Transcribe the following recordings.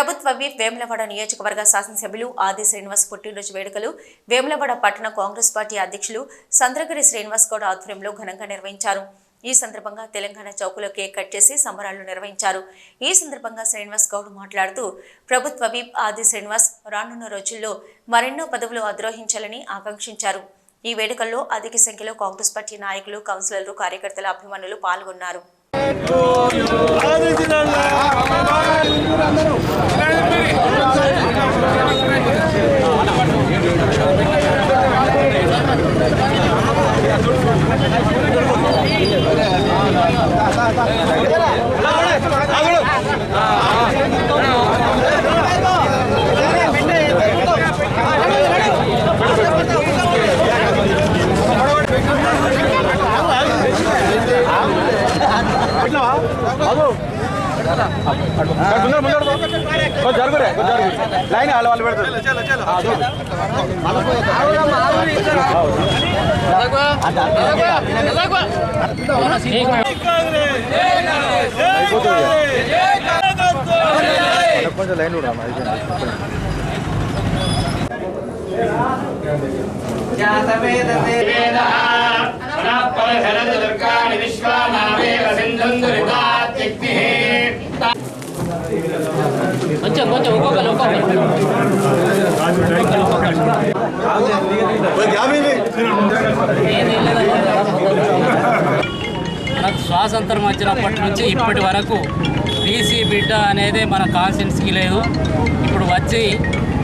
ప్రభుత్వ విప్ వేములవాడ నియోజకవర్గ శాసనసభ్యులు ఆది శ్రీనివాస్ పుట్టినరోజు వేడుకలు వేములవాడ పట్టణ కాంగ్రెస్ పార్టీ అధ్యక్షులు సంద్రగిరి శ్రీనివాస్ గౌడ్ ఆధ్వర్యంలో ఘనంగా నిర్వహించారు. ఈ సందర్భంగా తెలంగాణ చౌకులో కేక్ కట్ చేసి సంబరాలు నిర్వహించారు. ఈ సందర్భంగా శ్రీనివాస్ గౌడ్ మాట్లాడుతూ ప్రభుత్వ విప్ ఆది శ్రీనివాస్ రానున్న రోజుల్లో మరెన్నో పదవులు అధిరోహించాలని ఆకాంక్షించారు. ఈ వేడుకల్లో అధిక సంఖ్యలో కాంగ్రెస్ పార్టీ నాయకులు కౌన్సిలర్లు కార్యకర్తల అభిమానులు పాల్గొన్నారు. జరుగురే లైన్ వాళ్ళు వాళ్ళు పెడతారు కొంచెం లైన్ కూడా కొంచెం కొంచెం ఒక్కొక్కరు ఒక్కొక్కరు మనకు స్వాతంత్రం వచ్చినప్పటి నుంచి ఇప్పటి వరకు బీసీ బిడ్డ అనేది మన కాన్సెన్స్కి లేదు. ఇప్పుడు వచ్చి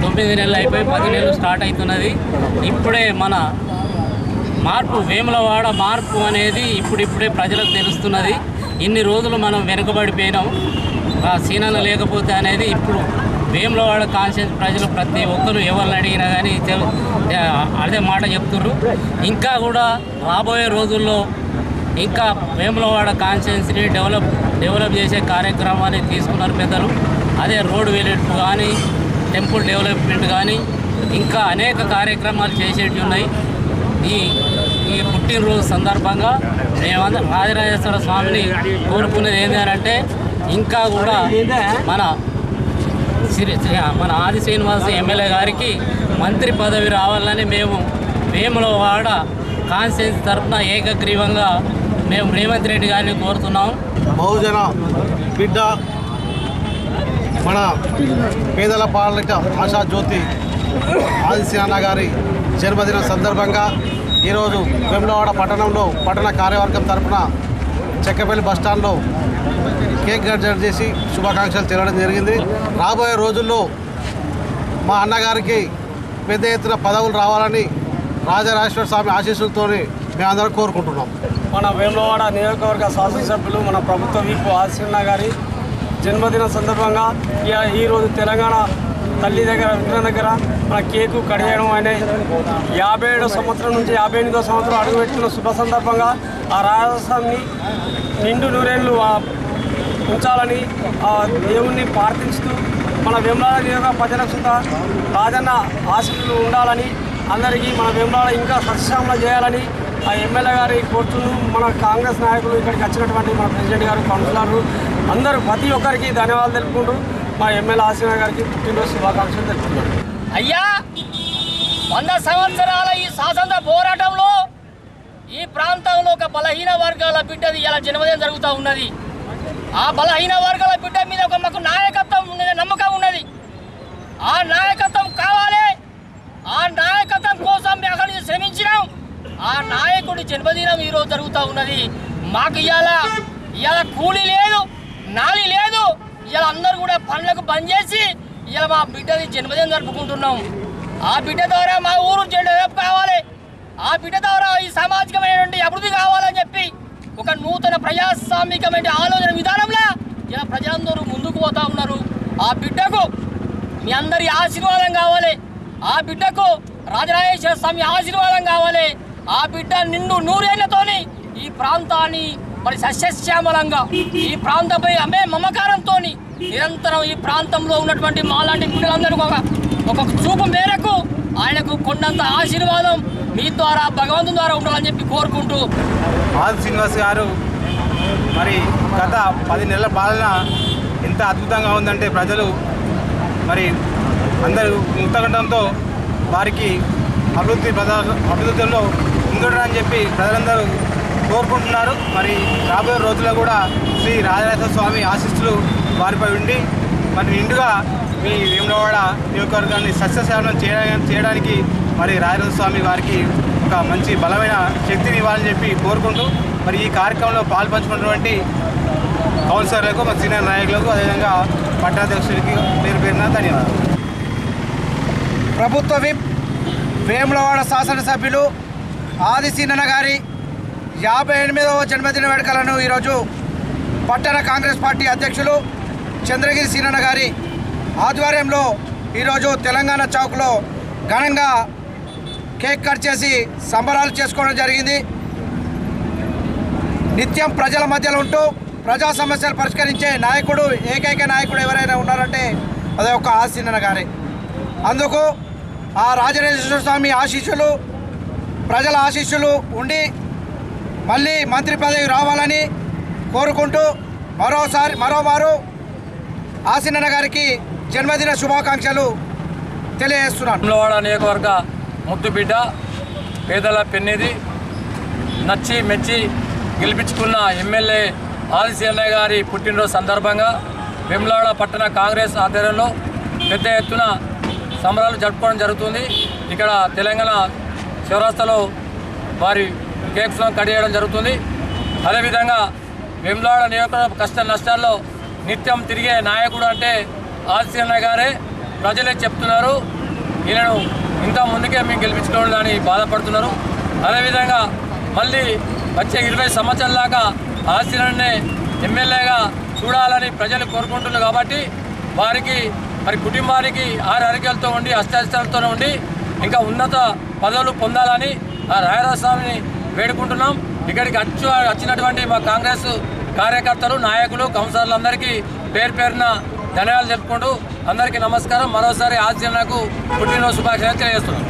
తొమ్మిది నెలలు అయిపోయి పది నెలలు స్టార్ట్ అవుతున్నది. ఇప్పుడే మన మార్పు వేములవాడ మార్పు అనేది ఇప్పుడిప్పుడే ప్రజలకు తెలుస్తున్నది. ఇన్ని రోజులు మనం వెనుకబడిపోయినాం. ఆ సీనలు లేకపోతే అనేది ఇప్పుడు వేములవాడ కాన్షియస్ ప్రజలు ప్రతి ఒక్కరు ఎవరిని అడిగినా కానీ అదే మాట చెప్తుర్రు. ఇంకా కూడా రాబోయే రోజుల్లో ఇంకా వేములవాడ కాన్షియన్స్ని డెవలప్ డెవలప్ చేసే కార్యక్రమాన్ని తీసుకున్నారు పెద్దలు. అదే రోడ్ వేలెట్టు కానీ టెంపుల్ డెవలప్మెంట్ కానీ ఇంకా అనేక కార్యక్రమాలు చేసేటివి ఉన్నాయి. ఈ ఈ పుట్టినరోజు సందర్భంగా మేమందరం రాజరాజేశ్వర స్వామిని కోరుకునేది ఏంటి అని అంటే ఇంకా కూడా మన శ్రీ మన ఆది శ్రీనివాస ఎమ్మెల్యే గారికి మంత్రి పదవి రావాలని మేము వేములవాడ కాన్స్టిట్యూన్సీ తరఫున ఏకగ్రీవంగా మేము రేవంత్ రెడ్డి గారిని కోరుతున్నాం. బహుజన బిడ్డ మన పేదల పాలక ఆశా జ్యోతి ఆదిశ్యాన గారి జన్మదిన సందర్భంగా ఈరోజు వెమ్లవాడ పట్టణంలో పట్టణ కార్యవర్గం తరపున చెక్కపల్లి బస్టాండ్లో కేక్ కట్ చేసి శుభాకాంక్షలు తెలడం జరిగింది. రాబోయే రోజుల్లో మా అన్నగారికి పెద్ద ఎత్తున పదవులు రావాలని రాజరాజేశ్వర స్వామి ఆశీస్సులతో మేమందరం కోరుకుంటున్నాం. మన వేములవాడ నియోజకవర్గ శాసనసభ్యులు మన ప్రభుత్వ వీపు ఆశీర్ణ గారి జన్మదిన సందర్భంగా ఈరోజు తెలంగాణ తల్లి దగ్గర విగ్రహం దగ్గర మన కేకు కడియడం అనే యాభై ఏడో సంవత్సరం నుంచి యాభై ఎనిమిదో సంవత్సరం అడుగుపెట్టిన శుభ సందర్భంగా ఆ రాజస్థాన్ని నిండు నూరేళ్ళు ఉంచాలని ఆ దేవుణ్ణి ప్రార్థించుతూ మన వేములాడ నియోగ ప్రజలక్షత రాజన్న ఆశీస్సులు ఉండాలని అందరికీ మన వేములాడ ఇంకా సస్యశ్యామల చేయాలని ఆ ఎమ్మెల్యే గారి కోరుతును మన కాంగ్రెస్ నాయకులు ఇక్కడికి వచ్చినటువంటి మన ప్రెసిడెంట్ గారు కౌన్సిలర్లు అందరూ ప్రతి ఒక్కరికి ధన్యవాదాలు తెలుపుకుంటూ మా ఎమ్మెల్యే ఆశీర్వ గారికి పుట్టినరోజు శుభాకాంక్షలు తెలుపుకున్నారు అయ్యా వంద సంవత్సరాల ఈ స్వాతంత్ర పోరాటంలో ఈ ప్రాంతంలో ఒక బలహీన వర్గాల బిడ్డది ఇలా జన్మదినం జరుగుతూ ఉన్నది. ఆ బలహీన వర్గాల బిడ్డ మీద ఒక మాకు నాయకత్వం ఉన్నది నమ్మకం ఉన్నది. ఆ నాయకత్వం కావాలి ఆ నాయకత్వం కోసం మేము అక్కడి శ్రమించినాం. ఆ నాయకుడి జన్మదినం ఈరోజు జరుగుతూ ఉన్నది. మాకు ఇవాళ ఇవాళ కూలి లేదు నాలి లేదు. ఇవాళ అందరూ కూడా పనులకు బంద్ చేసి ఇవాళ మా బిడ్డది జన్మదినం జరుపుకుంటున్నాం. ఆ బిడ్డ ద్వారా మా ఊరు డెవలప్ కావాలి. ఆ బిడ్డ ద్వారా ఈ సామాజికమైనటువంటి అభివృద్ధి కావాలని చెప్పి ఒక నూతన ప్రజాస్వామికమైన ఆలోచన విధానంలో ఇలా ప్రజలందరూ ముందుకు పోతా ఉన్నారు. ఆ బిడ్డకు మీ అందరి ఆశీర్వాదం కావాలి. ఆ బిడ్డకు రాజరాజేశ్వర స్వామి ఆశీర్వాదం కావాలి. ఆ బిడ్డ నిండు నూరేళ్ళతోని ఈ ప్రాంతాన్ని మరి సస్యశ్యామలంగా ఈ ప్రాంతంపై అమ్మే మమకారంతో నిరంతరం ఈ ప్రాంతంలో ఉన్నటువంటి మాలాంటి బిడ్డలందరికీ ఒక ఒక చూపు మేరకు ఆయనకు కొండంత ఆశీర్వాదం మీ ద్వారా భగవంతుని ద్వారా ఉండాలని చెప్పి కోరుకుంటూ. ఆది శ్రీనివాస్ గారు మరి గత పది నెలల పాలన ఎంత అద్భుతంగా ఉందంటే ప్రజలు మరి అందరూ ముత్తగడంతో వారికి అభివృద్ధి ప్రజా అభివృద్ధిలో అని చెప్పి ప్రజలందరూ కోరుకుంటున్నారు. మరి రాబోయే రోజుల్లో కూడా శ్రీ రాజరాజ స్వామి ఆశీస్సులు వారిపై ఉండి మరి నిండుగా మీ వేములవాడ నియోజకవర్గాన్ని సస్యశాలం చేయడానికి చేయడానికి మరి రాజరాజ స్వామి వారికి ఒక మంచి బలమైన శక్తిని ఇవ్వాలని చెప్పి కోరుకుంటూ మరి ఈ కార్యక్రమంలో పాల్పంచుకున్నటువంటి కౌన్సిలర్లకు మరి సీనియర్ నాయకులకు అదేవిధంగా పట్టాధ్యక్షులకి పేరు పేరున ధన్యవాదాలు. ప్రభుత్వ విప్ వేములవాడ శాసనసభ్యులు ఆది సీనన్న గారి యాభై ఎనిమిదవ జన్మదిన వేడుకలను ఈరోజు పట్టణ కాంగ్రెస్ పార్టీ అధ్యక్షులు చంద్రగిరి సీనన్న గారి ఆధ్వర్యంలో ఈరోజు తెలంగాణ చౌక్లో ఘనంగా కేక్ కట్ చేసి సంబరాలు చేసుకోవడం జరిగింది. నిత్యం ప్రజల మధ్యలో ఉంటూ ప్రజా సమస్యలు పరిష్కరించే నాయకుడు ఏకైక నాయకుడు ఎవరైనా ఉన్నారంటే అదే ఒక ఆశీనన్న గారి. అందుకు ఆ రాజరాజేశ్వర స్వామి ఆశీస్సులు ప్రజల ఆశీస్సులు ఉండి మళ్ళీ మంత్రి పదవి రావాలని కోరుకుంటూ మరోసారి మరోమారు ఆసీనన్న గారికి జన్మదిన శుభాకాంక్షలు తెలియజేస్తున్నాను. వేములవాడ నియోజకవర్గ ముద్దు బిడ్డ పేదల పెన్నిది నచ్చి మెచ్చి గెలిపించుకున్న ఎమ్మెల్యే ఆదిశి గారి పుట్టినరోజు సందర్భంగా వెమ్లాడ పట్టణ కాంగ్రెస్ ఆధ్వర్యంలో పెద్ద ఎత్తున సంబరాలు జరుపుకోవడం జరుగుతుంది. ఇక్కడ తెలంగాణ చౌరాస్తాలో వారి కేక్స్లను కట్ చేయడం జరుగుతుంది. అదేవిధంగా వెమ్లాడ నియోజకవర్గ కష్ట నష్టాల్లో నిత్యం తిరిగే నాయకుడు అంటే ఆదిశి గారే. ప్రజలే చెప్తున్నారు. ఈయనను ఇంత ముందుకే మేము గెలిపించుకోవాలని బాధపడుతున్నారు. అదేవిధంగా మళ్ళీ వచ్చే ఇరవై సంవత్సరాల దాకా ఆశీర్వాదనే ఎమ్మెల్యేగా చూడాలని ప్రజలు కోరుకుంటున్నారు కాబట్టి వారికి మరి కుటుంబానికి ఆరు అరికలతో ఉండి అష్టాష్టాలతో ఉండి ఇంకా ఉన్నత పదవులు పొందాలని ఆ వేడుకుంటున్నాం. ఇక్కడికి వచ్చి వచ్చినటువంటి మా కాంగ్రెస్ కార్యకర్తలు నాయకులు కౌన్సిలర్లందరికీ పేరు పేరున ధన్యవాదాలు చెప్పుకుంటూ అందరికీ నమస్కారం. మరోసారి ఆశీర్వాదకు పుట్టినరోజు శుభాకాంక్షలు తెలియజేస్తున్నాం